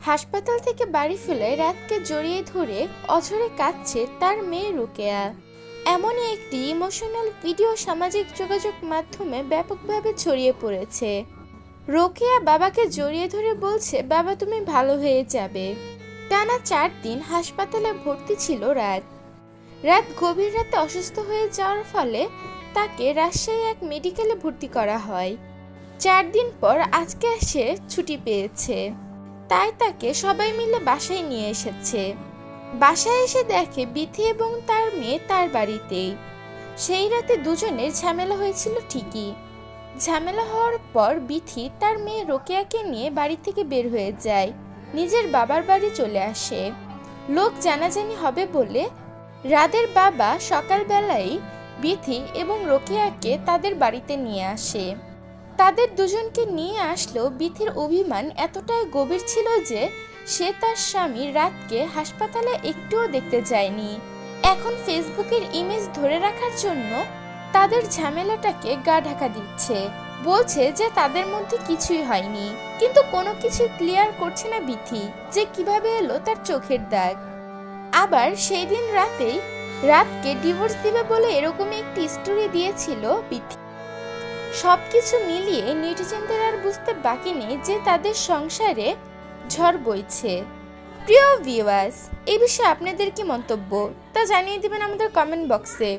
হাসপাতাল থেকে বাড়ি ফেলে রাতকে জড়িয়ে ধরে অঝরে কাঁদছে তার মেয়ে রুকেয়া। এমনই একটি ইমোশনাল ভিডিও সামাজিক যোগাযোগ মাধ্যমে ব্যাপকভাবে ছড়িয়ে পড়েছে। রোকেয়া বাবাকে জড়িয়ে ধরে বলছে, বাবা, তুমি ভালো হয়ে যাবে। টানা চার দিন হাসপাতালে ভর্তি ছিল রাত। রাত গভীর রাতে অসুস্থ হয়ে যাওয়ার ফলে তাকে রাজশাহী এক মেডিকেলে ভর্তি করা হয়। চার দিন পর আজকে সে ছুটি পেয়েছে। তাই তাকে সবাই মিলে বাসায় নিয়ে এসেছে। বাসায় এসে দেখে বিথি এবং তার মেয়ে তার বাড়িতেই। সেই রাতে দুজনের ঝামেলা হয়েছিল ঠিকই। ঝামেলা হওয়ার পর বিথি তার মেয়ে রোকেয়াকে নিয়ে বাড়ি থেকে বের হয়ে যায়। নিজের বাবার বাড়ি চলে আসে। লোক জানাজানি হবে বলে রাদের বাবা সকালবেলায় বিথি এবং রোকেয়াকে তাদের বাড়িতে নিয়ে আসে। তাদের দুজনকে নিয়ে আসলো বিথির অভিমান এতটাই গভীর ছিল যে সে তার স্বামী রাতকে হাসপাতালে একটুও দেখতে যায়নি। এখন ফেসবুকের ইমেজ ধরে রাখার জন্য তাদের ঝামেলাটাকে গা ঢাকা দিচ্ছে। বলছে যে তাদের মধ্যে কিছুই হয়নি। কিন্তু কোনো কিছু ক্লিয়ার করছে না বিথি, যে কীভাবে এলো তার চোখের দাগ। আবার সেই দিন রাতেই রাতকে ডিভোর্স দিবে বলে এরকমই একটি স্টোরি দিয়েছিল বিথি। সবকিছু মিলিয়ে নেটিজেনদের আর বুঝতে বাকি নেই যে তাদের সংসারে ঝড় বইছে। প্রিয় ভিউয়ার্স এই বিষয়ে আপনাদের কি মন্তব্য? তা জানিয়ে দেবেন আমাদের কমেন্ট বক্সে